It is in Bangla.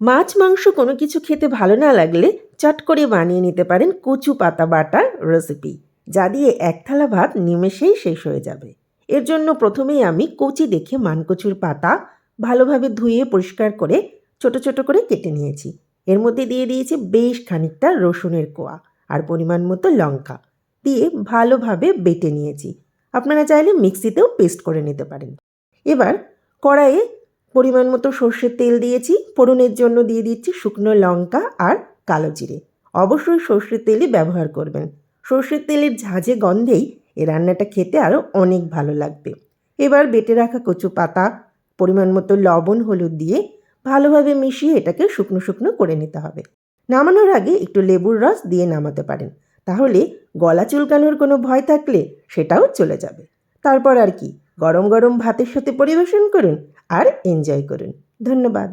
মাছ, মাংস কোনো কিছু খেতে ভালো না লাগলে চট করে বানিয়ে নিতে পারেন কচু পাতা বাটার রেসিপি যা দিয়ে এক থালা ভাত নিমেষেই শেষ হয়ে যাবে। এর জন্য প্রথমেই আমি কচি দেখে মানকচুর পাতা ভালোভাবে ধুয়ে পরিষ্কার করে ছোট ছোট করে কেটে নিয়েছি। এর মধ্যে দিয়ে দিয়েছি বেশ খানিকটা রসুনের কোয়া আর পরিমাণ মতো লঙ্কা। দিয়ে ভালোভাবে বেটে নিয়েছি। আপনারা চাইলে মিক্সিতেও পেস্ট করে নিতে পারেন। এবার কড়াইয়ে পরিমাণ মতো সর্ষের তেল দিয়েছি। ফোড়নের জন্য দিয়ে দিচ্ছি শুকনো লঙ্কা আর কালো জিরে। অবশ্যই সর্ষের তেলই ব্যবহার করবেন। সর্ষের তেলের ঝাঁঝে গন্ধেই এ রান্নাটা খেতে আরও অনেক ভালো লাগবে। এবার বেটে রাখা কচু পাতা, পরিমাণ মতো লবণ, হলুদ দিয়ে ভালোভাবে মিশিয়ে এটাকে শুকনো শুকনো করে নিতে হবে। নামানোর আগে একটু লেবুর রস দিয়ে নামাতে পারেন। তাহলে গলা চুলকানোর কোনো ভয় থাকলে সেটাও চলে যাবে। তারপর আর কি, গরম গরম ভাতের সাথে পরিবেশন করুন। আর এনজয় করুন। ধন্যবাদ।